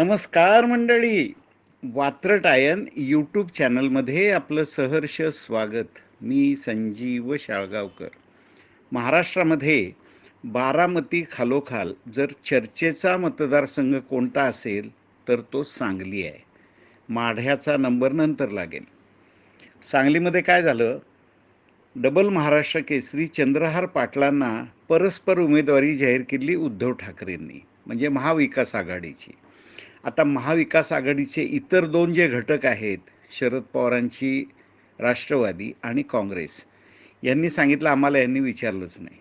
नमस्कार मंडळी. वात्रटायन यूट्यूब चॅनलमध्ये आपलं सहर्ष स्वागत. मी संजीव शाळगावकर. महाराष्ट्रामध्ये बारामती खालोखाल जर चर्चेचा मतदारसंघ कोणता असेल तर तो सांगली आहे. माढ्याचा नंबर नंतर लागेल. सांगलीमध्ये काय झालं? डबल महाराष्ट्र केसरी चंद्रहार पाटलांना परस्पर उमेदवारी जाहीर केली उद्धव ठाकरेंनी म्हणजे महाविकास आघाडीची. आता महाविकास आघाडीचे इतर दोन जे घटक आहेत शरद पवारांची राष्ट्रवादी आणि काँग्रेस यांनी सांगितलं आम्हाला यांनी विचारलंच नाही.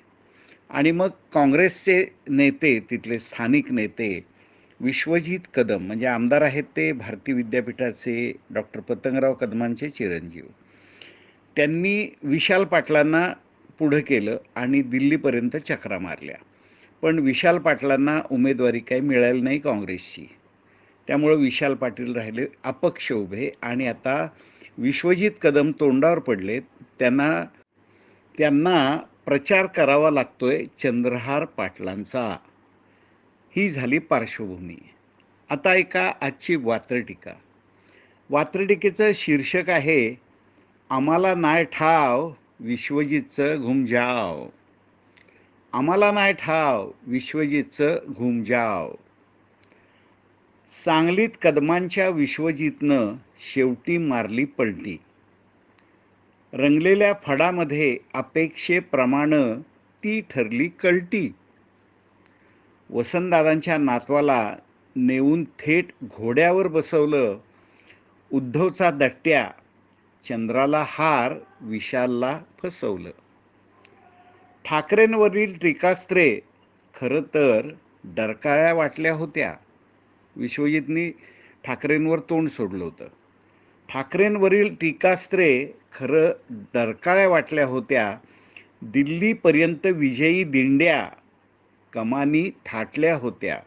आणि मग काँग्रेसचे नेते तिथले स्थानिक नेते विश्वजित कदम म्हणजे आमदार आहेत ते भारती विद्यापीठाचे डॉक्टर पतंगराव कदमांचे चिरंजीव त्यांनी विशाल पाटलांना पुढं केलं आणि दिल्लीपर्यंत चक्रा मारल्या. पण विशाल पाटलांना उमेदवारी काही मिळाली नाही काँग्रेसची. त्यामुळं विशाल पाटील राहिले अपक्ष उभे आणि आता विश्वजित कदम तोंडावर पडलेत त्यांना त्यांना प्रचार करावा लागतोय चंद्रहार पाटलांचा. ही झाली पार्श्वभूमी. आता ऐका आजची वात्रटिका. वात्रटिकेचं शीर्षक आहे आम्हाला नाय ठाव विश्वजितचं घुमजाव. आम्हाला नाय ठाव विश्वजितचं घुमजाव. सांगलीत कदमांच्या विश्वजितनं शेवटी मारली पलटी. रंगलेल्या फडामध्ये अपेक्षेप्रमाणे ती ठरली कलटी. वसंतदादांच्या नातवाला नेऊन थेट घोड्यावर बसवलं. उद्धवचा दट्ट्या चंद्राला हार विशालला फसवलं. ठाकरेंवरील टीकास्त्रे खरं तर डरकाळ्या वाटल्या होत्या. विश्वजितनी ठाकरेंवर तोंड सोडलं होतं. ठाकरेंवरील टीकास्त्रे खरं डरकाळ्या वाटल्या होत्या. दिल्लीपर्यंत विजयी दिंड्या कमानी थाटल्या होत्या.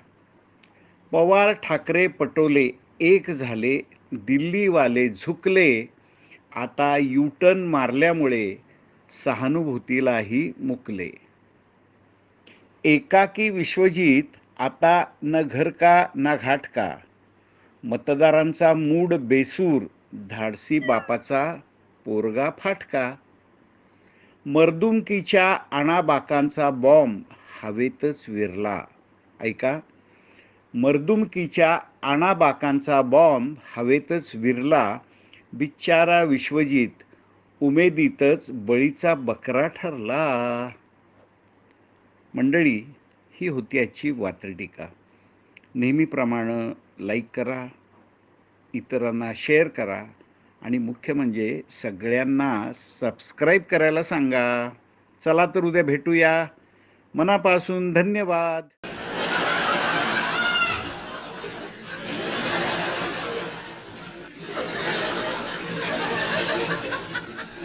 पवार ठाकरे पटोले एक झाले दिल्लीवाले झुकले. आता युटर्न मारल्यामुळे सहानुभूतीलाही मुकले. एकाकी विश्वजित आता न घर का ना घाट का? मतदारांचा मूड बेसूर धाडसी बापाचा पोरगा फाटका मर्दुमकीच्या आणाबाकांचा बॉम्ब हवेतच विरला. ऐका मर्दुमकीच्या आणाबाकांचा बॉम्ब हवेतच विरला बिच्चारा विश्वजित उमेदीतच बळीचा बकरा ठरला. मंडळी ही होती आजची वात्रटीका नेहमीप्रमाणे लाईक करा इतरांना शेअर करा आणि मुख्य म्हणजे सगळ्यांना सबस्क्राईब करायला सांगा. चला तर उद्या भेटूया. मनापासून धन्यवाद.